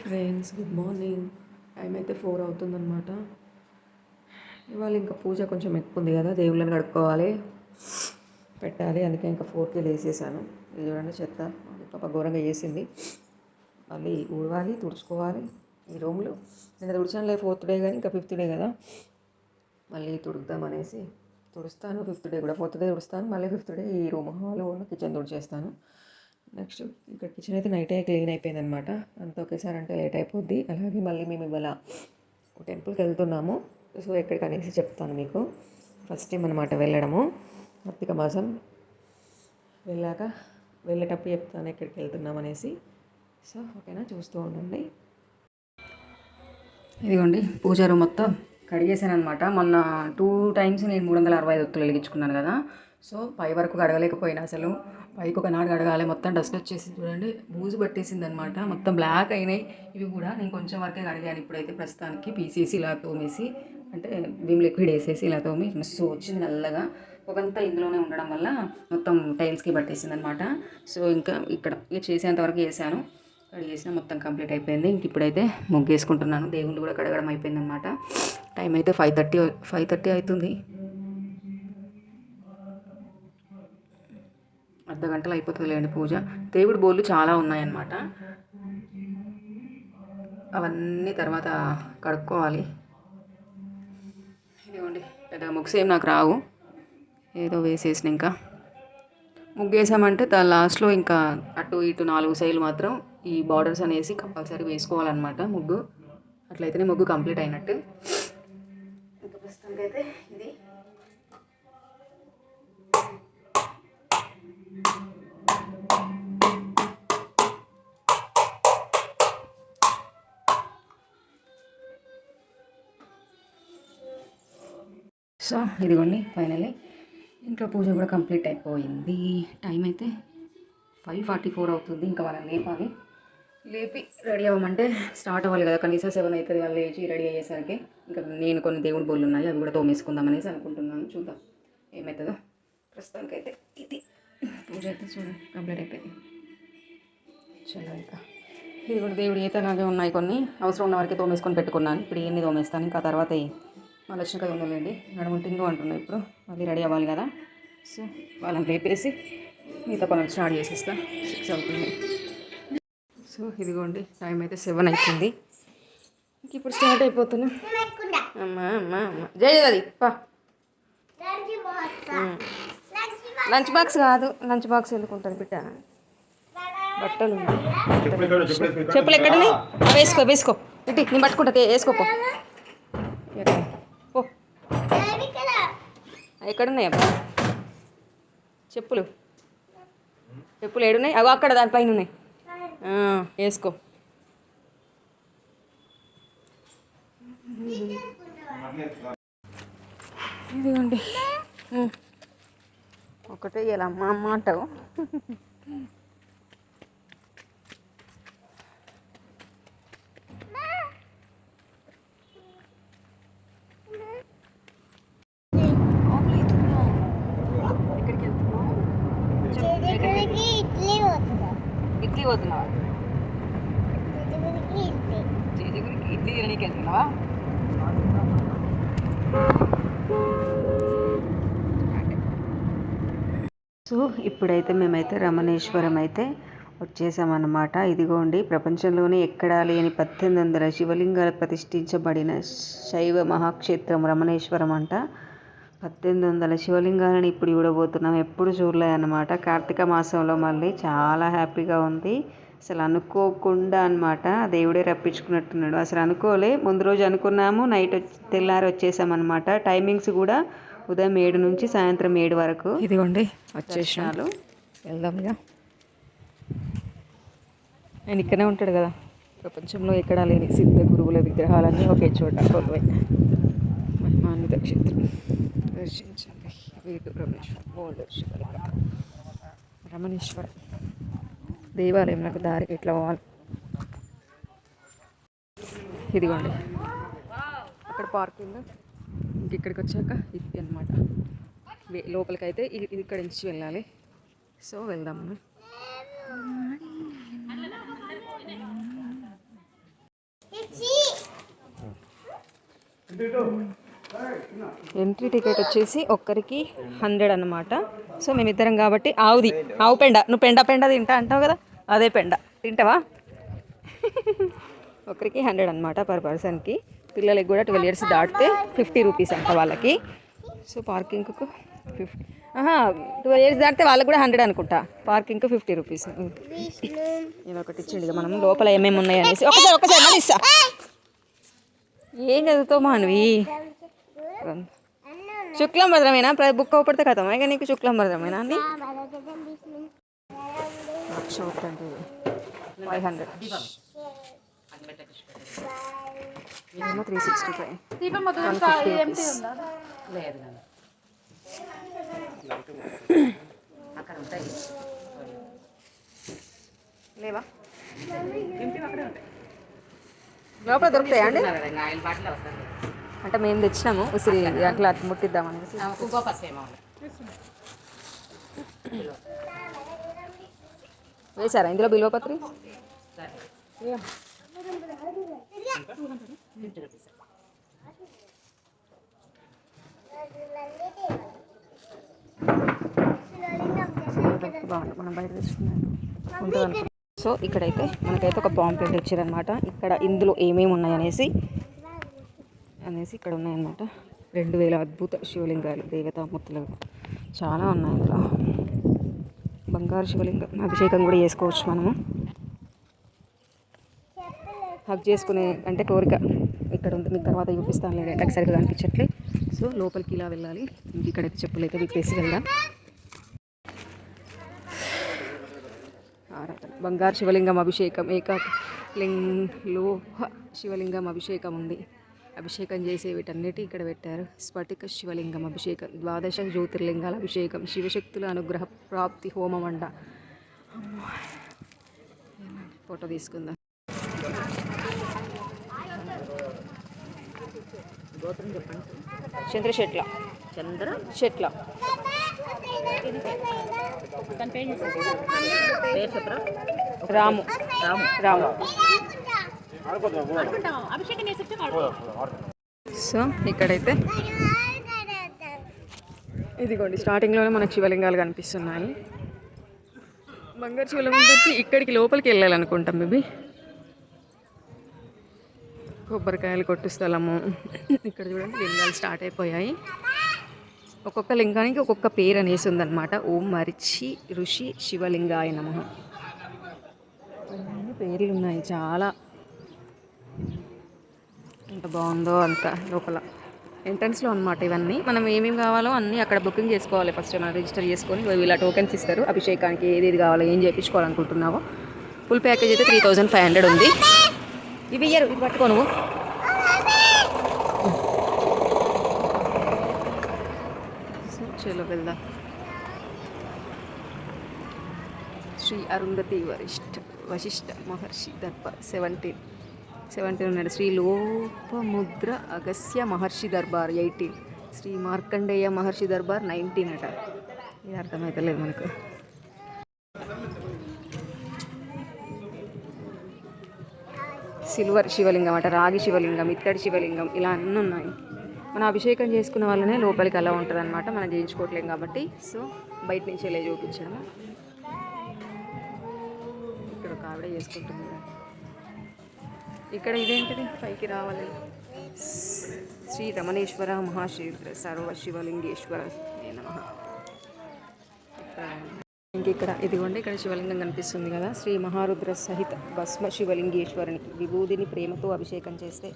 Friends good morning time అయితే four అవుతుందన్నమాట. ఇవాళ ఇంకా పూజ కొంచెం ఎక్కువ ఉంది కదా దేవుళ్ళని కడుక్కోవాలి. పెట్టాలి అందుకే ఇంకా ఫోర్కి లేసేసాను. ఇది చూడండి చెత్త. పాప ఘోరంగా చేసింది. మళ్ళీ ఊడవాలి తుడుచుకోవాలి ఈ రూమ్లో. నేను తుడిచానులే ఫోర్త్ డే కానీ ఇంకా ఫిఫ్త్ డే కదా. మళ్ళీ తుడుద్దామనేసి తుడుస్తాను. ఫిఫ్త్ డే కూడా ఫోర్త్ డే తుడుస్తాను. మళ్ళీ ఫిఫ్త్ డే ఈ రూమ్ హాల్ కిచెన్ తుడిచేస్తాను. నెక్స్ట్ ఇక్కడ కిచెన్ అయితే నైటే క్లీన్ అయిపోయింది అనమాట అంత ఒకేసారి అంటే లేట్ అయిపోద్ది. అలాగే మళ్ళీ మేము ఇవాళ ఒక టెంపుల్కి వెళ్తున్నాము. సో ఎక్కడికి అనేసి చెప్తాను మీకు. ఫస్ట్ టైం అనమాట వెళ్ళడము. కార్తీక మాసం వెళ్ళాక వెళ్ళేటప్పుడు చెప్తాను ఎక్కడికి వెళ్తున్నాం అనేసి. సో ఓకేనా? చూస్తూ ఉండండి. ఇదిగోండి పూజ రూమ్ మొత్తం కడిగేసాను అనమాట మొన్న టూ టైమ్స్ నేను మూడు వందల అరవై ఐదు ఒత్తులు వెలిగించుకున్నాను కదా. సో పై వరకు కడగలేకపోయినా అసలు. పైకి ఒక నాడు కడగాలి మొత్తం డస్ట్ వచ్చేసి చూడండి. బూజు పట్టేసింది అనమాట మొత్తం బ్లాక్ అయినాయి. ఇవి కూడా నేను కొంచెం వరకే కడిగాను ఇప్పుడైతే ప్రస్తుతానికి. పీసేసి ఇలా తోమేసి అంటే విమ్ లిక్విడ్ వేసేసి ఇలా తోమి సో వచ్చింది నల్లగా. పొగంతా ఇందులోనే ఉండడం వల్ల మొత్తం టైల్స్కి పట్టేసింది అనమాట సో ఇంకా ఇక్కడ ఇక చేసేంతవరకు వేసాను. చేశాను కడిగేసిన మొత్తం కంప్లీట్ అయిపోయింది. ఇంక ఇప్పుడైతే ముగ్గేసుకుంటున్నాను. దేవుళ్ళు కూడా కడగడం అయిపోయింది అనమాట టైం అయితే ఫైవ్ థర్టీ ఫైవ్ థర్టీ అవుతుంది. అర్ధ గంటలు అయిపోతుంది లేండి పూజ. దేవుడి బోళ్ళు చాలా ఉన్నాయన్నమాట. అవన్నీ తర్వాత కడుక్కోవాలి. ఇదిగోండి పెద్దగా ముగ్గు సేమ్ నాకు రావు. ఏదో వేసేసిన ఇంకా. ముగ్గు వేసామంటే దాని లాస్ట్లో ఇంకా అటు ఇటు నాలుగు సైలు మాత్రం ఈ బార్డర్స్ అనేసి కంపల్సరీ వేసుకోవాలన్నమాట ముగ్గు. అట్లయితేనే ముగ్గు కంప్లీట్ అయినట్టు. ఇంకా ప్రస్తుతానికైతే ఇది. సో ఇదిగోండి ఫైనలీ ఇంట్లో పూజ కూడా కంప్లీట్ అయిపోయింది. టైం అయితే ఫైవ్ ఫార్టీ ఫోర్ అవుతుంది. ఇంకా వాళ్ళని లేపాలి. లేపి రెడీ అవ్వమంటే స్టార్ట్ అవ్వాలి కదా. కనీసం సెవెన్ అవుతుంది వాళ్ళు లేచి రెడీ అయ్యేసరికి. ఇంకా నేను కొన్ని దేవుడి బొల్లు ఉన్నాయి. అవి కూడా తోమేసుకుందాం అనేసి అనుకుంటున్నాను. చూద్దాం ఏమవుతుందో ప్రస్తుతానికైతే ఇది. పూజ అయితే చూడండి కంప్లీట్ అయిపోయింది. చలో ఇంకా. ఇది కూడా దేవుడి అయితే ఉన్నాయి కొన్ని. అవసరం ఉన్న వరకే తోమేసుకొని పెట్టుకున్నాను. ఇప్పుడు ఎన్ని తోమేస్తాను. ఇంకా తర్వాత వచ్చిన కదా ఉందండి. నడుముంటింగు అంటున్నాయి ఇప్పుడు. మళ్ళీ రెడీ అవ్వాలి కదా. సో వాళ్ళని లేపేసి మిగతా పనులు స్టార్ట్ చేసేస్తా. సిక్స్ అవుతుంది. సో ఇదిగోండి టైం అయితే సెవెన్ అవుతుంది ఇంక ఇప్పుడు స్టార్ట్ అయిపోతున్నా అమ్మా అమ్మా అమ్మ. జయది పా. లంచ్ బాక్స్ కాదు. లంచ్ బాక్స్ ఎందుకుంటుంది బిడ్డ? బట్టలు. చెప్పులు ఎక్కడ వేసుకో వేసుకో. ఇటు నేను పట్టుకుంటా. వేసుకోపో ఎక్కడున్నాయి అబ్బా చెప్పులు. చెప్పులు ఏడున్నాయి? అవి అక్కడ దానిపైన ఉన్నాయి వేసుకో. ఇదిగోండి. ఒకటే ఇలా అమ్మ అమ్మ అంటావు ఎక్కడికి వెళ్తున్నావు ఇడ్లీ పోతున్నావా చేజగురికి ఇడ్లీ తినడానికి వెళ్తున్నావా సో ఇప్పుడైతే మేమైతే రమణేశ్వరం అయితే వచ్చేసామన్నమాట. ఇదిగోండి ప్రపంచంలోనే ఎక్కడా లేని పద్దెనిమిది వందల శివలింగాలు ప్రతిష్ఠించబడిన శైవ మహాక్షేత్రం రమణేశ్వరం అంట. పద్దెనిమిది వందల శివలింగాలను ఇప్పుడు చూడబోతున్నాం ఎప్పుడు చూడలే అన్నమాట కార్తీక మాసంలో మళ్ళీ చాలా హ్యాపీగా ఉంది. అసలు అనుకోకుండా అనమాట దేవుడే రప్పించుకున్నట్టున్నాడు. అసలు అనుకోలే. ముందు రోజు అనుకున్నాము. నైట్ తెల్లారి వచ్చేసామన్నమాట. టైమింగ్స్ కూడా ఉదయం ఏడు నుంచి సాయంత్రం ఏడు వరకు. ఇదిగోండి వచ్చేసినాలు వెళ్దాం ఇక. ఆయన ఇక్కడే ఉంటాడు కదా. ప్రపంచంలో ఎక్కడా లేని సిద్ధ గురువుల విగ్రహాలన్నీ ఒకే చోట కొలువై. మహిమాన్విత క్షేత్రం. దర్శించండి వీరు రమేశ్వరం ఓల్డ్ రమణేశ్వరం దేవాలయం నాకు దారికి ఎట్లా పోవాలి ఇదిగోండి అక్కడ పార్కింగ్ ఇంక ఇక్కడికి వచ్చాక ఇది అనమాట లోపలికి అయితే ఇక్కడ నుంచి వెళ్ళాలి. సో వెళ్దాము మనం ఎంట్రీ టికెట్ వచ్చేసి ఒక్కరికి హండ్రెడ్ అనమాట సో మేమిద్దరం కాబట్టి ఆవుది. ఆవు పెండ. నువ్వు పెండ పెండ తింటా అంటావు కదా? అదే పెండ. తింటావా? ఒకరికి హండ్రెడ్ అనమాట పర్ పర్సన్కి పిల్లలకి కూడా ట్వెల్వ్ ఇయర్స్ దాటితే ఫిఫ్టీ రూపీస్ అంట వాళ్ళకి. సో పార్కింగ్కు ఫిఫ్టీ ట్వెల్వ్ ఇయర్స్ దాటితే వాళ్ళకి కూడా హండ్రెడ్ అనుకుంటా. పార్కింగ్కి ఫిఫ్టీ రూపీస్ ఇది ఒకటి ఇచ్చిండు మనం లోపల ఏమేమి ఉన్నాయి అనేసి ఒకసారి ఒకసారి ఇస్తా. ఏం చదువుతావు మానవి? శుక్లం భద్రమేనా ప్ర- బుక్ అవ్వపడితే కథమా ఇక నీకు శుక్లం భద్రమేనా అండి లక్ష ఒకటి అంటే ఫైవ్ హండ్రెడ్ ఏమో three sixty five one fifty rupees లేవా లోపల దొరుకుతాయా అండి అంటే మేము తెచ్చినాము ఉసిరి అట్లా ముట్టిద్దామనేసి వేసారా? ఇందులో బిల్వపత్రి బాగుంది మనం బయట తెచ్చుకున్నాం. సో ఇక్కడైతే మనకైతే ఒక పాంప్లెట్ ఇచ్చారనమాట ఇక్కడ ఇందులో ఏమేమి ఉన్నాయనేసి అనేసి ఇక్కడ ఉన్నాయన్నమాట. రెండు వేల అద్భుత శివలింగాలు దేవతామూర్తులు చాలా ఉన్నాయి ఇందులో బంగారు శివలింగం అభిషేకం కూడా చేసుకోవచ్చు మనము. హక్ చేసుకునే అంటే కోరిక ఇక్కడ ఉంది. మీకు తర్వాత చూపిస్తాను లేదు నాకు సరిగ్గా అనిపించట్లే. సో లోపలికి ఇలా వెళ్ళాలి. ఇంక ఇక్కడైతే చెప్పులు అయితే విప్పేసి వెళ్దాం. ఆరాధన. బంగారు శివలింగం అభిషేకం. ఏకా లింగ్ లోహ శివలింగం అభిషేకం ఉంది. అభిషేకం చేసే వీటన్నిటి ఇక్కడ పెట్టారు. స్ఫటిక శివలింగం అభిషేకం ద్వాదశ జ్యోతిర్లింగాల అభిషేకం శివశక్తుల అనుగ్రహ ప్రాప్తి హోమం అమ్మో. ఫోటో తీసుకుందాం. చంద్ర షెట్ల చంద్ర షెట్ల రాము. రాము. రాము. సో ఇక్కడైతే ఇదిగోండి స్టార్టింగ్లోనే మనకు శివలింగాలు కనిపిస్తున్నాయి. బంగారు శివలింగం వచ్చి ఇక్కడికి లోపలికి వెళ్ళాలనుకుంటాం మేబీ కొబ్బరికాయలు కొట్టు స్థలము. ఇక్కడ చూడండి లింగాలు స్టార్ట్ అయిపోయాయి. ఒక్కొక్క లింగానికి ఒక్కొక్క పేరు అనేసి ఉందన్నమాట. ఓం మరిచి ఋషి శివలింగాయ నమ. పేర్లు ఉన్నాయి చాలా. ఎంత బాగుందో అంత లోపల. ఎంట్రన్స్లో అనమాట ఇవన్నీ. మనం ఏమేమి కావాలో అన్నీ అక్కడ బుకింగ్ చేసుకోవాలి ఫస్ట్ మనం రిజిస్టర్ చేసుకొని ఇలా టోకెన్స్ ఇస్తారు. అభిషేకానికి ఏది ఏది కావాలో ఏం చేయించుకోవాలనుకుంటున్నావో. ఫుల్ ప్యాకేజ్ అయితే త్రీ థౌజండ్ ఫైవ్ హండ్రెడ్ ఉంది. ఇవి ఇయ్యరు ఇవి పట్టుకో నువ్వు. సో, చలో వెళ్దాం శ్రీ అరుంధతి వరిష్ఠ వశిష్ఠ మహర్షి దర్బార్ సెవెంటీన్ సెవెంటీన్ ఉన్నాడు శ్రీ లోపముద్ర అగస్య మహర్షి దర్బార్ ఎయిటీన్ శ్రీ మార్కండేయ మహర్షి దర్బార్ నైన్టీన్ అట. ఇది అర్థమవుతలేదు మనకు. సిల్వర్ శివలింగం అట రాగి శివలింగం ఇత్తడి శివలింగం ఇలా అన్నీ ఉన్నాయి. మన అభిషేకం చేసుకున్న వాళ్ళనే లోపలికి అలా ఉంటుంది అనమాట మనం చేయించుకోవట్లేం కాబట్టి. సో బయట నుంచి వెళ్ళి చూపించాము ఇక్కడ ఒక ఆవిడ చేసుకుంటుంది. ఇక్కడ ఇదేంటిది? పైకి రావాలి. శ్రీ రమణేశ్వర మహాశివ సర్వ శివలింగేశ్వర నమ. ఇక్కడ ఇదిగోండి ఇక్కడ శివలింగం కనిపిస్తుంది కదా. శ్రీ మహారుద్ర సహిత భస్మ శివలింగేశ్వరునికి విభూదిని ప్రేమతో అభిషేకం చేస్తే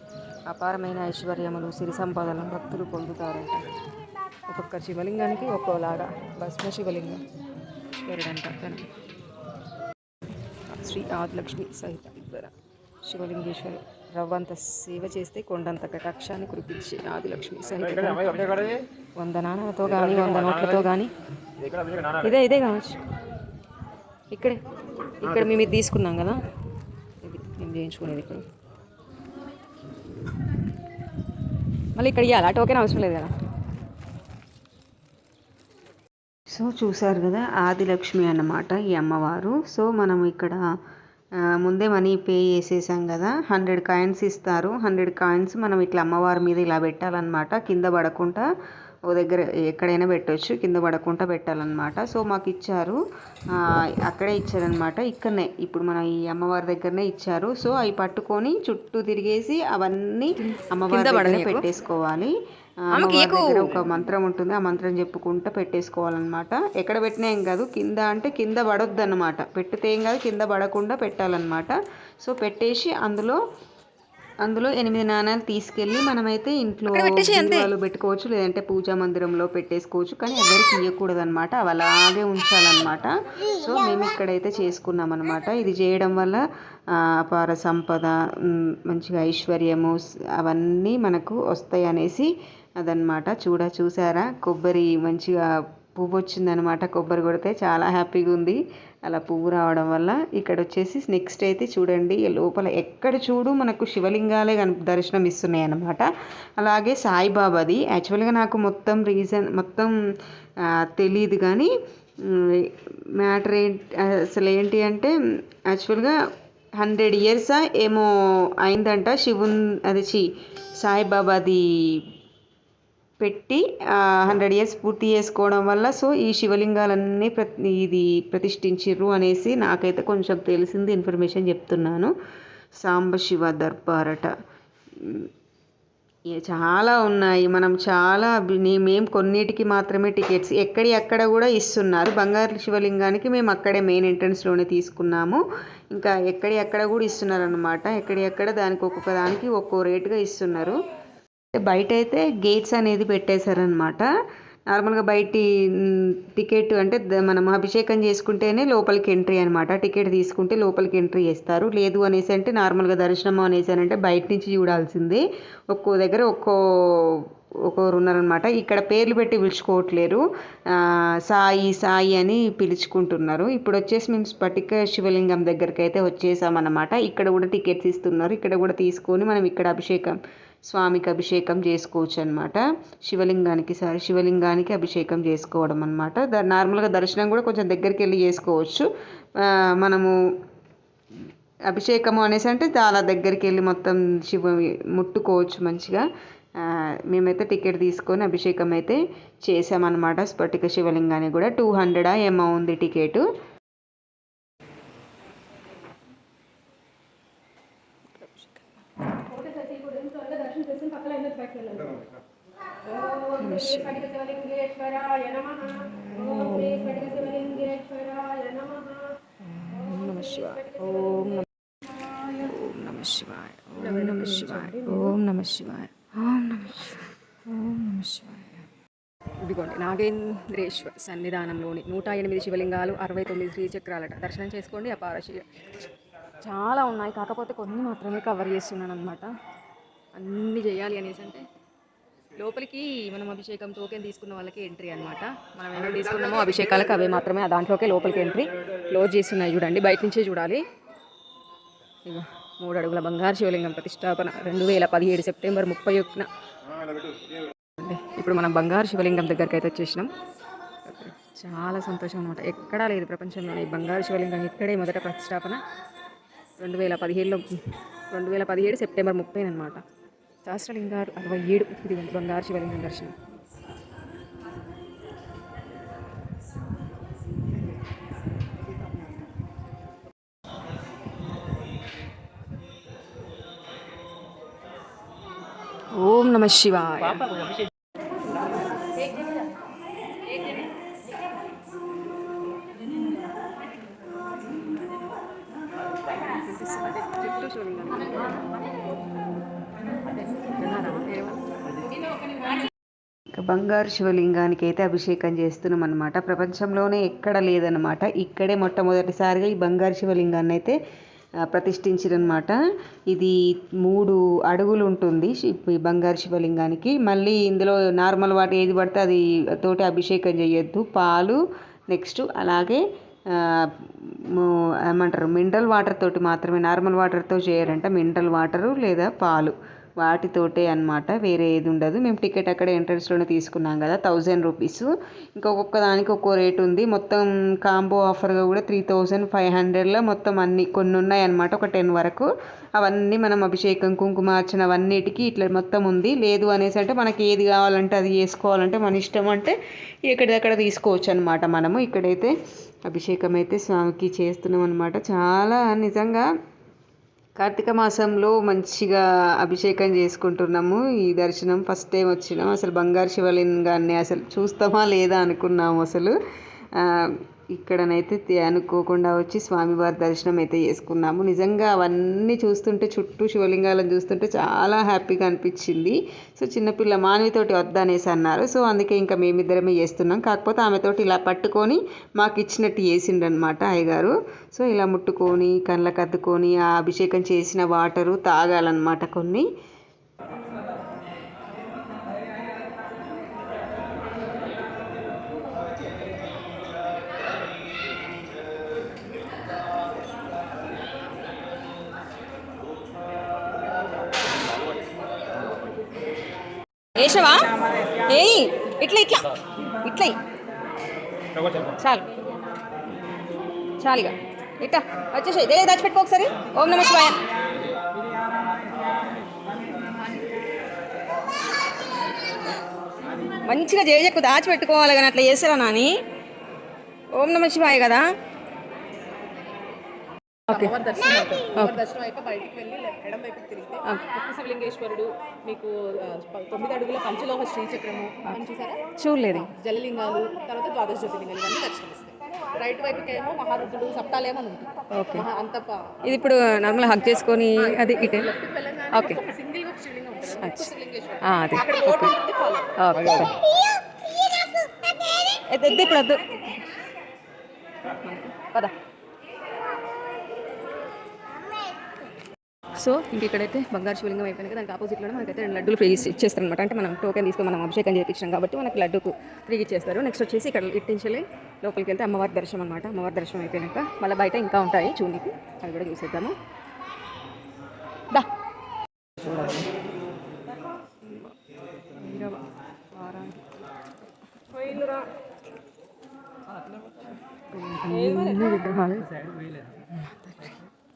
అపారమైన ఐశ్వర్యములు సిరి సంపదలను భక్తులు పొందుతారంట. ఒక్కొక్క శివలింగానికి ఒక్కోలాగా భస్మ శివలింగం ఈశ్వరుడంట శ్రీ ఆదిలక్ష్మి సహిత ద్వారా శివలింగేశ్వరు రవ్వంత సేవ చేస్తే కొండంత కటాక్షాన్ని కురిపించే ఆదిలక్ష్మి. సహిత వంద నాణాలతో కానీ వంద నోట్లతో కానీ ఇదే ఇదే కావచ్చు. ఇక్కడే ఇక్కడ మేము ఇది తీసుకున్నాం కదా. ఇది మేము చేయించుకునేది ఇక్కడ. మళ్ళీ ఇక్కడ ఇవ్వాలి ఆ టోకెన్ అవసరం లేదు కదా. సో చూసారు కదా ఆదిలక్ష్మి అన్నమాట ఈ అమ్మవారు. సో మనం ఇక్కడ ముందే మనీ పే చేసేసాం కదా. హండ్రెడ్ కాయిన్స్ ఇస్తారు. హండ్రెడ్ కాయిన్స్ మనం ఇట్లా అమ్మవారి మీద ఇలా పెట్టాలన్నమాట. కింద పడకుండా ఓ దగ్గర ఎక్కడైనా పెట్టొచ్చు. కింద పడకుండా పెట్టాలన్నమాట. సో మాకు ఇచ్చారు. అక్కడే ఇచ్చారనమాట ఇక్కడనే. ఇప్పుడు మన ఈ అమ్మవారి దగ్గరనే ఇచ్చారు. సో అవి పట్టుకొని చుట్టూ తిరిగేసి అవన్నీ అమ్మవారి దగ్గర పెట్టేసుకోవాలి. ఒక మంత్రం ఉంటుంది. ఆ మంత్రం చెప్పుకుంటూ పెట్టేసుకోవాలన్నమాట. ఎక్కడ పెట్టినా ఏం కాదు కింద అంటే కింద పడొద్దు అనమాట పెట్టితే ఏం కాదు కింద పడకుండా పెట్టాలన్నమాట. సో పెట్టేసి అందులో అందులో ఎనిమిది నాణాలు తీసుకెళ్ళి మనమైతే ఇంట్లో బీరువాలో పెట్టుకోవచ్చు లేదంటే పూజా మందిరంలో పెట్టేసుకోవచ్చు కానీ ఎవరికి ఇవ్వకూడదు అనమాట అవి అలాగే ఉంచాలన్నమాట. సో మేము ఇక్కడైతే చేసుకున్నాం అనమాట ఇది చేయడం వల్ల అపార సంపద మంచిగా ఐశ్వర్యము అవన్నీ మనకు వస్తాయి అనేసి అదనమాట చూడ చూసారా? కొబ్బరి మంచిగా పువ్వు వచ్చిందనమాట కొబ్బరి కొడితే చాలా హ్యాపీగా ఉంది. అలా పువ్వు రావడం వల్ల ఇక్కడ వచ్చేసి నెక్స్ట్ అయితే చూడండి లోపల ఎక్కడ చూడు మనకు శివలింగాలే దర్శనం ఇస్తున్నాయి అనమాట అలాగే సాయిబాబాది యాక్చువల్గా నాకు మొత్తం రీజన్ మొత్తం తెలియదు కానీ మ్యాటర్ ఏంటి అసలు ఏంటి అంటే యాక్చువల్గా హండ్రెడ్ ఇయర్సా ఏమో అయిందంట శివున్ అది చి సాయిబాబాది పెట్టి హండ్రెడ్ ఇయర్స్ పూర్తి చేసుకోవడం వల్ల సో ఈ శివలింగాలన్నీ ప్రతి ఇది ప్రతిష్ఠించిర్రు అనేసి నాకైతే కొంచెం తెలిసింది ఇన్ఫర్మేషన్ చెప్తున్నాను. సాంబశివ దర్బారట. చాలా ఉన్నాయి. మనం చాలా మేము కొన్నిటికి మాత్రమే టికెట్స్ ఎక్కడి అక్కడ కూడా ఇస్తున్నారు. బంగారు శివలింగానికి మేము అక్కడే మెయిన్ ఎంట్రన్స్లోనే తీసుకున్నాము. ఇంకా ఎక్కడి అక్కడ కూడా ఇస్తున్నారు అనమాట ఎక్కడి అక్కడ దానికి ఒక్కొక్క దానికి ఒక్కో రేటుగా ఇస్తున్నారు. బయట అయితే గేట్స్ అనేది పెట్టేశారనమాట నార్మల్గా బయటి టికెట్ అంటే మనం అభిషేకం చేసుకుంటేనే లోపలికి ఎంట్రీ అనమాట టికెట్ తీసుకుంటే లోపలికి ఎంట్రీ ఇస్తారు లేదు అనేసి అంటే నార్మల్గా దర్శనం అనేసి అని అంటే బయట నుంచి చూడాల్సిందే. ఒక్కో దగ్గర ఒక్కో ఒక్కొరు ఉన్నారనమాట ఇక్కడ పేర్లు పెట్టి పిలుచుకోవట్లేరు. సాయి సాయి అని పిలుచుకుంటున్నారు. ఇప్పుడు వచ్చేసి మేము స్ఫటిక శివలింగం దగ్గరికి అయితే వచ్చేసామన్నమాట. ఇక్కడ కూడా టికెట్స్ ఇస్తున్నారు. ఇక్కడ కూడా తీసుకొని మనం ఇక్కడ అభిషేకం స్వామికి అభిషేకం చేసుకోవచ్చు అనమాట శివలింగానికి సారీ శివలింగానికి అభిషేకం చేసుకోవడం అనమాట నార్మల్గా దర్శనం కూడా కొంచెం దగ్గరికి వెళ్ళి చేసుకోవచ్చు. మనము అభిషేకము అనేసి అంటే చాలా దగ్గరికి వెళ్ళి మొత్తం శివ ముట్టుకోవచ్చు మంచిగా. మేమైతే టికెట్ తీసుకొని అభిషేకం అయితే చేసామన్నమాట. స్ఫటిక శివలింగాన్ని కూడా టూ హండ్రెడా ఏమో ఉంది టికెట్. ఓం నమ. శివాయ. ఓం నమ ఓం నమ శివాయ. ఓం నమ శివాయ. ఓం నమ శివాయ. ఓం నమ శివాయ. ఓం నమ శివాయ. ఇదిగోండి నాగేంద్రేశ్వర్ సన్నిధానంలోని నూట ఎనిమిది శివలింగాలు అరవై తొమ్మిది శ్రీచక్రాలట. దర్శనం చేసుకోండి అపార శివ. చాలా ఉన్నాయి కాకపోతే కొన్ని మాత్రమే కవర్ చేస్తున్నాను అనమాట అన్నీ చేయాలి అనేసి అంటే లోపలికి మనం అభిషేకం టోకెన్ తీసుకున్న వాళ్ళకి ఎంట్రీ అనమాట మనం ఏమేమి తీసుకున్నామో అభిషేకాలకు అవే మాత్రమే ఆ దాంట్లోకే లోపలికి ఎంట్రీ క్లోజ్ చేస్తున్నాయి చూడండి బయట నుంచే చూడాలి. మూడు అడుగుల బంగారు శివలింగం ప్రతిష్టాపన రెండు వేల పదిహేడు సెప్టెంబర్ ముప్పై ఒకటిన. ఇప్పుడు మనం బంగారు శివలింగం దగ్గరికి అయితే వచ్చేసినాం. చాలా సంతోషం అనమాట ఎక్కడా లేదు ప్రపంచంలోనే ఈ బంగారు శివలింగం ఇక్కడే మొదట ప్రతిష్టాపన. రెండు వేల పదిహేడులో రెండు వేల పదిహేడు సెప్టెంబర్ ముప్పై అనమాట సహస్రలింగారు అరవై ఏడు ఇది బంగారు శివలింగం దర్శనం. ఓం నమ శివాయ. ఇక బంగారు శివలింగానికి అయితే అభిషేకం చేస్తున్నాం అనమాట ప్రపంచంలోనే ఎక్కడ లేదనమాట ఇక్కడే మొట్టమొదటిసారిగా ఈ బంగారు శివలింగాన్ని అయితే ప్రతిష్ఠించిరనమాట ఇది మూడు అడుగులు ఉంటుంది ఈ బంగారు శివలింగానికి. మళ్ళీ ఇందులో నార్మల్ వాటి ఏది పడితే అది తోటి అభిషేకం చేయొద్దు. పాలు నెక్స్ట్ అలాగే ఏమంటారు మినరల్ వాటర్ తోటి మాత్రమే నార్మల్ వాటర్తో చేయరంట. మినరల్ వాటరు లేదా పాలు. వాటితోటే అనమాట వేరే ఏది ఉండదు. మేము టికెట్ అక్కడ ఎంట్రన్స్లోనే తీసుకున్నాం కదా థౌజండ్ రూపీస్. ఇంకా ఒక్కొక్క దానికి ఒక్కో రేట్ ఉంది. మొత్తం కాంబో ఆఫర్గా కూడా త్రీ థౌజండ్ ఫైవ్ హండ్రెడ్లో మొత్తం అన్ని కొన్ని ఉన్నాయి అనమాట ఒక టెన్ వరకు. అవన్నీ మనం అభిషేకం కుంకుమార్చన అవన్నిటికీ ఇట్లా మొత్తం ఉంది. లేదు అనేసి అంటే మనకి ఏది కావాలంటే అది చేసుకోవాలంటే మన ఇష్టం అంటే ఎక్కడిదక్కడ తీసుకోవచ్చు అనమాట మనము. ఇక్కడైతే అభిషేకం అయితే స్వామికి చేస్తున్నాం అనమాట చాలా నిజంగా కార్తీక మాసంలో మంచిగా అభిషేకం చేసుకుంటున్నాము. ఈ దర్శనం ఫస్ట్ టైం వచ్చినాం. అసలు బంగారు శివలింగాన్ని అసలు చూస్తామా లేదా అనుకున్నాము అసలు. ఇక్కడనైతే అనుకోకుండా వచ్చి స్వామివారి దర్శనం అయితే చేసుకున్నాము. నిజంగా అవన్నీ చూస్తుంటే చుట్టూ శివలింగాలను చూస్తుంటే చాలా హ్యాపీగా అనిపించింది. సో చిన్నపిల్ల మానవితోటి వద్దనేసి అన్నారు. సో అందుకే ఇంకా మేమిద్దరమే చేస్తున్నాం. కాకపోతే ఆమెతోటి ఇలా పట్టుకొని మాకు ఇచ్చినట్టు చేసిండనమాట అయ్యగారు. సో ఇలా ముట్టుకొని కళ్ళకు అద్దుకొని ఆ అభిషేకం చేసిన వాటరు తాగాలన్నమాట కొన్ని. వేసావా ఏయ్ ఇట్లా ఇట్లా. ఇట్లా చాలు చాలు. ఇక ఇట్లా వచ్చేసాయి. దే దాచిపెట్టుకో ఒకసారి. ఓం నమ శివాయ. మంచిగా జేజెక్కు దాచిపెట్టుకోవాలి కానీ అట్లా చేస్తారా నాని? ఓం నమ శివాయ కదా. అమ్మవారి దర్శనం అవుతుంది. అమ్మవారి దర్శనం బయటికి వెళ్ళి ఎడం వైపుకి తిరిగితే శివలింగేశ్వరుడు మీకు తొమ్మిది అడుగుల పంచలోహ శ్రీచక్రము. అని చూసారా? చూడలేదు. జలలింగాలు తర్వాత ద్వాదశ జ్యోతిలింగాలు ఇవన్నీ దర్శనమిస్తాయి. రైట్ వైపుకి ఏమో మహారుద్రుడు సప్తాలయం అని ఉంటుంది. ఓకే. మహా- అంత ఇది ఇప్పుడు నార్మల్ హక్ చేసుకొని అది ఇటే? ఓకే. సింగిల్ ఒక శివలింగం ఉంటుంది. శివలింగేశ్వరుడు అది. ఓకే. ఇప్పుడు వద్దు పద. సో ఇంక ఇక్కడైతే బంగారు శివలింగం అయిపోయింది దానికి ఆపోజిట్లోనే మనకైతే రెండు లడ్డూలు ఫ్రీ ఇచ్చేస్తారు అనమాట అంటే మనం టోకెన్ తీసుకొని మనం అభిషేకం చేయించాం కాబట్టి మనకి లడ్డుకు ఫ్రీ ఇచ్చేస్తారు. నెక్స్ట్ వచ్చేసి ఇక్కడ ఇట్టించలే లోపలికి వెళ్తే అమ్మవారి దర్శనం అనమాట అమ్మవారి దర్శనం అయిపోయాక మళ్ళీ బయట ఇంకా ఉంటాయి చూనికి అవి కూడా చూసేద్దాము. దా.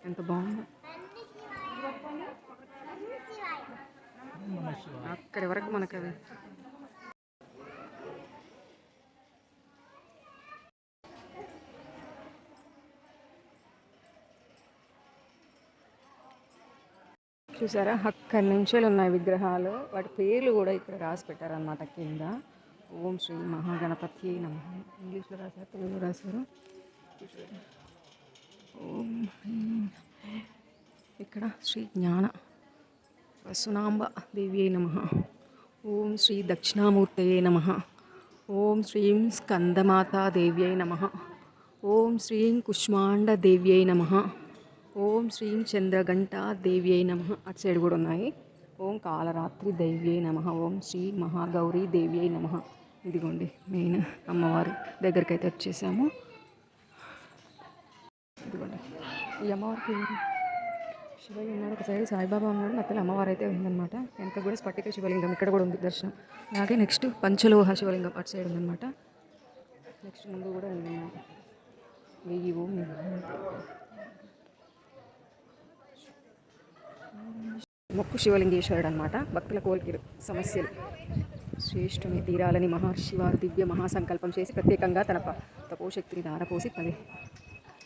ఎంత బాగుందో. అక్కడి వరకు మనకు అది. చూసారా? అక్కడి నుంచి ఉన్నాయి విగ్రహాలు. వాటి పేర్లు కూడా ఇక్కడ రాసి పెట్టారనమాట కింద. ఓం శ్రీ మహాగణపతి నమ. ఇంగ్లీష్లో రాశారు? తెలుగులో రాశారు? ఓం ఇక్కడ శ్రీ జ్ఞాన వసునాంబ దేవ్యై నమ. ఓం శ్రీ దక్షిణామూర్తయే నమ. ఓం శ్రీం స్కందమాతా దేవ్యై నమ. ఓం శ్రీం కుష్మాండ దేవ్యై నమ. ఓం శ్రీం చంద్రఘంటా దేవ్యై నమ. అటు సైడ్ కూడా ఉన్నాయి. ఓం కాలరాత్రి దేవ్యై నమ. ఓం శ్రీ మహాగౌరీ దేవ్యై నమ. ఇదిగోండి మెయిన్ అమ్మవారి దగ్గరికి అయితే వచ్చేసాము. ఇదిగోండి ఈ అమ్మవారికి శివయ్య ఒకసారి ఒక సైడ్ సాయిబాబా ఉన్నాడు. మధ్యలో అమ్మవారు అయితే ఉందన్నమాట. వెనక కూడా స్పట్టిక శివలింగం ఇక్కడ కూడా ఉంది దర్శనం. అలాగే నెక్స్ట్ పంచలోహ శివలింగం అటు సైడ్ ఉందన్నమాట. నెక్స్ట్ ముందు కూడా ఉంది. వెయ్యి ఓం మొక్కు శివలింగేశ్వరుడు అనమాట భక్తుల కోరికలు సమస్యలు. శ్రేష్టమే తీరాలని మహర్షి వారు దివ్య మహాసంకల్పం చేసి ప్రత్యేకంగా తన ప- తపోశక్తిని దారపోసి పది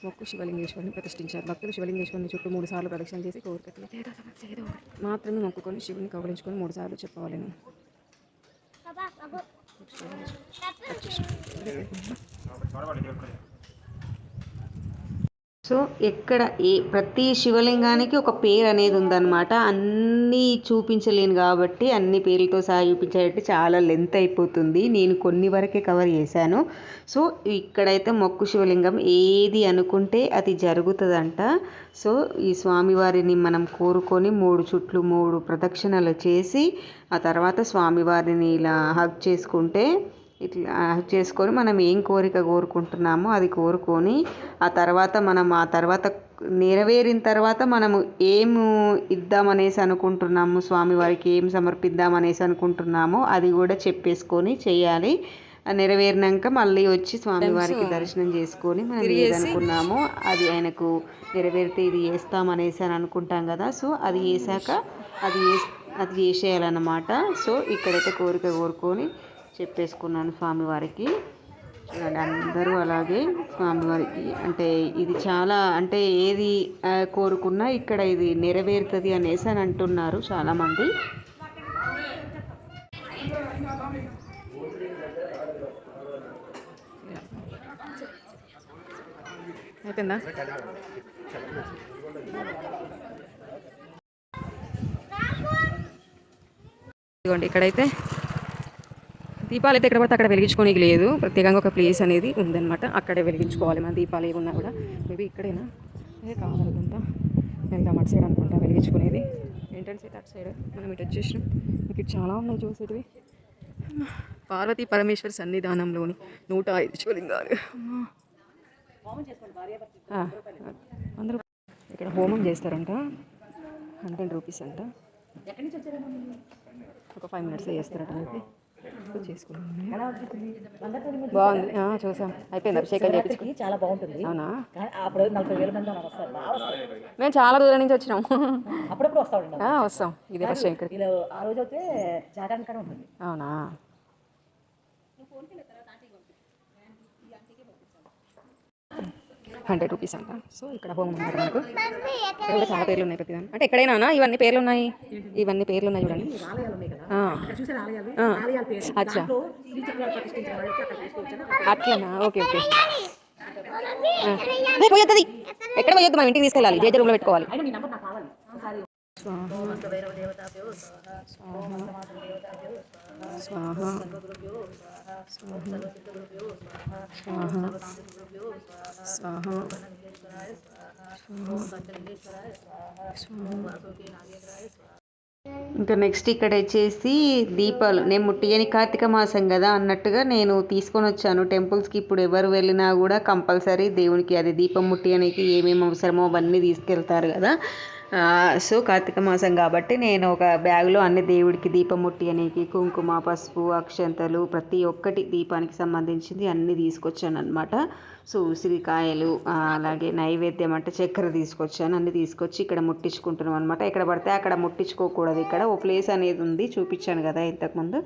మొక్కు శివలింగేశ్వరుని ప్రతిష్ఠించారు. భక్తులు శివలింగేశ్వరుని చుట్టూ మూడు సార్లు ప్రదక్షిణ చేసి కోరిక మాత్రమే మొక్కుకొని శివుని కౌగలించుకొని మూడు సార్లు చెప్పవాలని. సో ఎక్కడ ఏ ప్రతి శివలింగానికి ఒక పేరు అనేది ఉందన్నమాట. అన్నీ చూపించలేను కాబట్టి అన్ని పేర్లతో సహా చూపించాలంటే చాలా లెంత్ అయిపోతుంది. నేను కొన్ని వరకే కవర్ చేశాను. సో ఇక్కడైతే మొక్కు శివలింగం ఏది అనుకుంటే అది జరుగుతుందంట. సో ఈ స్వామివారిని మనం కోరుకొని మూడు చుట్లు మూడు ప్రదక్షిణలు చేసి ఆ తర్వాత స్వామివారిని ఇలా హగ్ చేసుకుంటే ఇట్లా చేసుకొని మనం ఏం కోరిక కోరుకుంటున్నామో అది కోరుకొని ఆ తర్వాత మనం ఆ తర్వాత నెరవేరిన తర్వాత మనము ఏము ఇద్దామనేసి అనుకుంటున్నాము స్వామివారికి ఏం సమర్పిద్దామనేసి అనుకుంటున్నామో అది కూడా చెప్పేసుకొని చేయాలి. నెరవేరినాక మళ్ళీ వచ్చి స్వామివారికి దర్శనం చేసుకొని మనం ఏది అనుకున్నామో అది ఆయనకు నెరవేరితే ఇది చేస్తామనేసి అని అనుకుంటాం కదా. సో అది చేశాక అది చేస్- అది చేసేయాలన్నమాట. సో ఇక్కడైతే కోరిక కోరుకొని చెప్పేసుకున్నాను స్వామివారికి. చూడండి అందరూ అలాగే స్వామివారికి అంటే ఇది చాలా అంటే ఏది కోరుకున్నా ఇక్కడ ఇది నెరవేరుతుంది అనేసి అని అంటున్నారు చాలామంది. అయిపోయిందా? ఇదిగోండి ఇక్కడైతే దీపాలు అయితే ఎక్కడ పడితే అక్కడ వెలిగించుకోనికి లేదు. ప్రత్యేకంగా ఒక ప్లేస్ అనేది ఉందన్నమాట. అక్కడే వెలిగించుకోవాలి. మన దీపాలు ఏమున్నా కూడా. మేబీ ఇక్కడేనా? అదే కావాలంతా వెళ్దాం అటు సైడ్ అనుకుంటా వెలిగించుకునేది. ఎంట్రన్స్ అయితే అటు సైడ్ మనం ఇటు వచ్చేసినాం. ఇక్కడ చాలా ఉన్నాయి చూసేటివి. పార్వతీ పరమేశ్వర సన్నిధానంలోని నూట ఐదు శివలింగాలు. అందరూ ఇక్కడ హోమం చేస్తారంట. హండ్రెడ్ రూపీస్ అంట. ఒక ఫైవ్ మినిట్స్ చేస్తారట అయితే బాగుంది. చూసాం. అయిపోయింది అభిషేకం చేయించుకుని చాలా బాగుంటుంది. అవునా? అప్పుడు నలభై వేల మంది వస్తారు. మేము చాలా దూరం నుంచి వచ్చినాం. అప్పుడప్పుడు వస్తా ఉంటాం వస్తాం. ఇదే ఫస్ట్ ఇక్కడ. ఆ రోజు అయితే జాగానికి ఉంటుంది. అవునా? హండ్రెడ్ రూపీస్ అంట. సో ఇక్కడ హోమం ఉన్నారు మనకు. ఇక్కడ కూడా చాలా పేర్లు ఉన్నాయి ప్రతిదాని అంటే ఎక్కడైనా ఇవన్నీ పేర్లు ఉన్నాయి ఇవన్నీ పేర్లు ఉన్నాయి చూడండి. అచ్చా. అట్లనా? Okay okay. పోయొద్దది ఎక్కడ పోయొద్దు మనం ఇంటికి తీసుకెళ్ళాలి. జేజే రూమ్లో పెట్టుకోవాలి. స్వాహ. స్వాహ స్వాహ. ఇంకా నెక్స్ట్ ఇక్కడ వచ్చేసి దీపాలు. నేను ముట్టియని కార్తీక మాసం కదా అన్నట్టుగా నేను తీసుకొని వచ్చాను. టెంపుల్స్కి ఇప్పుడు ఎవరు వెళ్ళినా కూడా కంపల్సరీ దేవునికి అది దీపం ముట్టియనికి ఏమేమి అవసరమో అవన్నీ తీసుకెళ్తారు కదా. సో కార్తీక మాసం కాబట్టి నేను ఒక బ్యాగ్లో అన్ని దేవుడికి దీపముట్టి ముట్టియనికి కుంకుమ పసుపు అక్షంతలు ప్రతి ఒక్కటి దీపానికి సంబంధించింది అన్నీ తీసుకొచ్చాను అనమాట సో ఉసిరికాయలు అలాగే నైవేద్యం అంటే చక్కెర తీసుకొచ్చాను. అన్ని తీసుకొచ్చి ఇక్కడ ముట్టించుకుంటున్నాం అనమాట ఎక్కడ పడితే అక్కడ ముట్టించుకోకూడదు ఇక్కడ. ఓ ప్లేస్ అనేది ఉంది చూపించాను కదా ఇంతకుముందు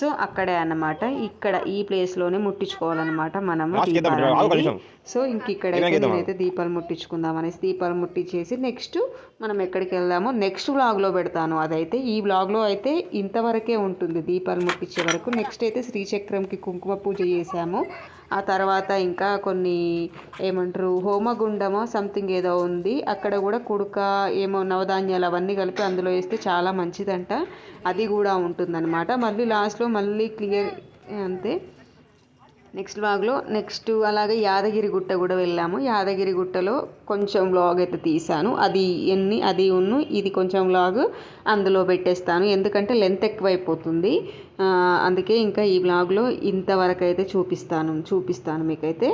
సో అక్కడే అన్నమాట. ఇక్కడ ఈ ప్లేస్లోనే ముట్టించుకోవాలన్నమాట మనము దీపాలు. సో ఇంక ఇక్కడైతే నేనైతే దీపాలు ముట్టించుకుందాం అనేసి దీపాలు ముట్టించేసి నెక్స్ట్ మనం ఎక్కడికి వెళ్దామో నెక్స్ట్ వ్లాగ్లో పెడతాను. అదైతే ఈ వ్లాగ్లో అయితే ఇంతవరకే ఉంటుంది దీపాలు ముట్టించే వరకు. నెక్స్ట్ అయితే శ్రీచక్రంకి కుంకుమ పూజ చేసాము ఆ తర్వాత ఇంకా కొన్ని ఏమంటారు హోమగుండమో సంథింగ్ ఏదో ఉంది. అక్కడ కూడా కుడుక ఏమో నవధాన్యాలు అవన్నీ కలిపి అందులో వేస్తే చాలా మంచిదంట. అది కూడా ఉంటుందన్నమాట. మళ్ళీ లాస్ట్లో మళ్ళీ క్లియర్ అంతే. నెక్స్ట్ వ్లాగ్లో నెక్స్ట్ అలాగే యాదగిరి గుట్ట కూడా వెళ్ళాము. యాదగిరి గుట్టలో కొంచెం వ్లాగ్ అయితే తీసాను అది ఎన్ని అది ఉన్ను ఇది కొంచెం వ్లాగ్ అందులో పెట్టేస్తాను. ఎందుకంటే లెంత్ ఎక్కువైపోతుంది. అందుకే ఇంకా ఈ వ్లాగ్లో ఇంతవరకు అయితే చూపిస్తాను చూపిస్తాను మీకైతే.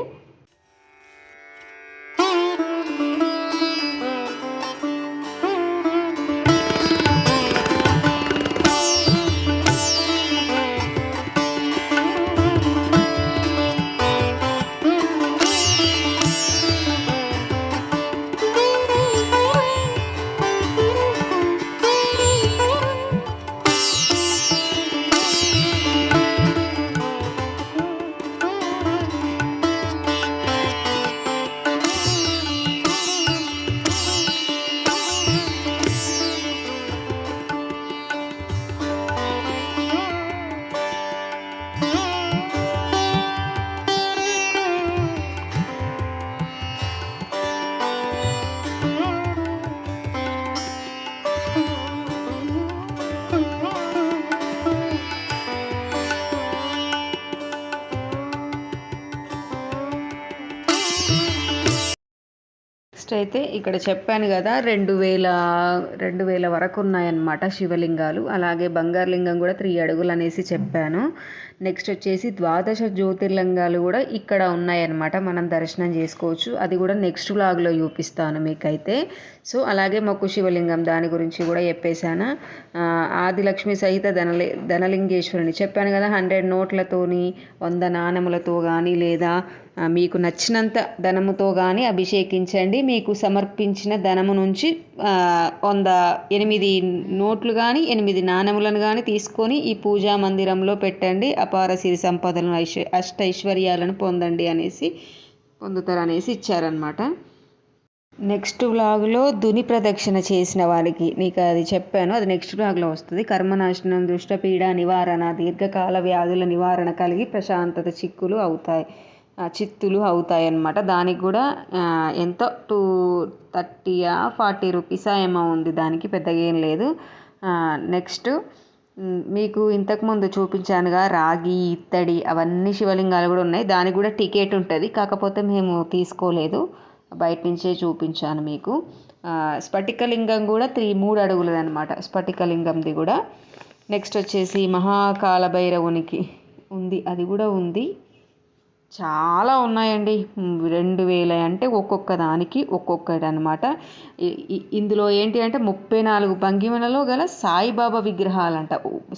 నెక్స్ట్ అయితే ఇక్కడ చెప్పాను కదా రెండు వేల రెండు వేల వరకు ఉన్నాయన్నమాట శివలింగాలు. అలాగే బంగారు లింగం కూడా త్రీ అడుగులు అనేసి చెప్పాను. నెక్స్ట్ వచ్చేసి ద్వాదశ జ్యోతిర్లింగాలు కూడా ఇక్కడ ఉన్నాయన్నమాట. మనం దర్శనం చేసుకోవచ్చు. అది కూడా నెక్స్ట్ లాగ్లో చూపిస్తాను మీకైతే. సో అలాగే మొక్కు శివలింగం దాని గురించి కూడా చెప్పేశాను. ఆదిలక్ష్మి సహిత ధనలి ధనలింగేశ్వరుని చెప్పాను కదా హండ్రెడ్ నోట్లతోని వంద నాణములతో కానీ లేదా మీకు నచ్చినంత ధనముతో కానీ అభిషేకించండి. మీకు సమర్పించిన ధనము నుంచి వంద ఎనిమిది నోట్లు కానీ ఎనిమిది నాణములను కానీ తీసుకొని ఈ పూజా మందిరంలో పెట్టండి. అపార సిరి సంపదలను ఐశ్వ అష్టైశ్వర్యాలను పొందండి అనేసి పొందుతారు అనేసి ఇచ్చారనమాట నెక్స్ట్ వ్లాగ్లో దుని ప్రదక్షిణ చేసిన వారికి నీకు అది చెప్పాను. అది నెక్స్ట్ వ్లాగ్లో వస్తుంది. కర్మనాశనం దృష్టపీడ నివారణ దీర్ఘకాల వ్యాధుల నివారణ కలిగి ప్రశాంతత చిక్కులు అవుతాయి. చిత్తులు అవుతాయి అన్నమాట దానికి కూడా ఎంతో టూ థర్టీయా ఫార్టీ రూపీసా ఏమో ఉంది. దానికి పెద్దగా ఏం లేదు. నెక్స్ట్ మీకు ఇంతకుముందు చూపించానుగా రాగి ఇత్తడి అవన్నీ శివలింగాలు కూడా ఉన్నాయి. దానికి కూడా టికెట్ ఉంటుంది. కాకపోతే మేము తీసుకోలేదు. బయట నుంచే చూపించాను మీకు. స్ఫటికలింగం కూడా త్రీ మూడు అడుగులది అనమాట స్ఫటికలింగంది కూడా. నెక్స్ట్ వచ్చేసి మహాకాల భైరవునికి ఉంది. అది కూడా ఉంది. చాలా ఉన్నాయండి. రెండు వేల అంటే ఒక్కొక్క దానికి ఒక్కొక్కటి అనమాట ఇందులో ఏంటి అంటే ముప్పై నాలుగు భంగిమలలో గల సాయిబాబా విగ్రహాలంట.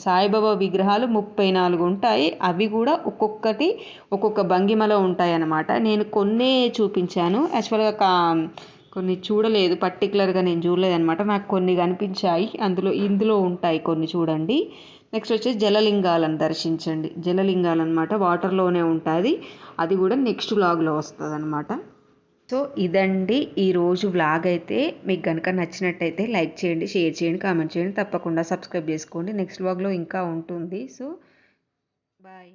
సాయిబాబా విగ్రహాలు ముప్పై నాలుగు ఉంటాయి. అవి కూడా ఒక్కొక్కటి ఒక్కొక్క భంగిమలో ఉంటాయి అన్నమాట నేను కొన్నే చూపించాను. యాక్చువల్గా కా కొన్ని చూడలేదు. పర్టికులర్గా నేను చూడలేదు అనమాట నాకు కొన్ని కనిపించాయి. అందులో ఇందులో ఉంటాయి కొన్ని చూడండి. నెక్స్ట్ వచ్చేసి జలలింగాలను దర్శించండి. జలలింగాలు అనమాట వాటర్లోనే ఉంటుంది. అది కూడా నెక్స్ట్ వ్లాగ్లో వస్తుంది అనమాట సో ఇదండి ఈరోజు వ్లాగ్ అయితే. మీకు కనుక నచ్చినట్టయితే లైక్ చేయండి షేర్ చేయండి కామెంట్ చేయండి. తప్పకుండా సబ్స్క్రైబ్ చేసుకోండి. నెక్స్ట్ వ్లాగ్లో ఇంకా ఉంటుంది. So bye.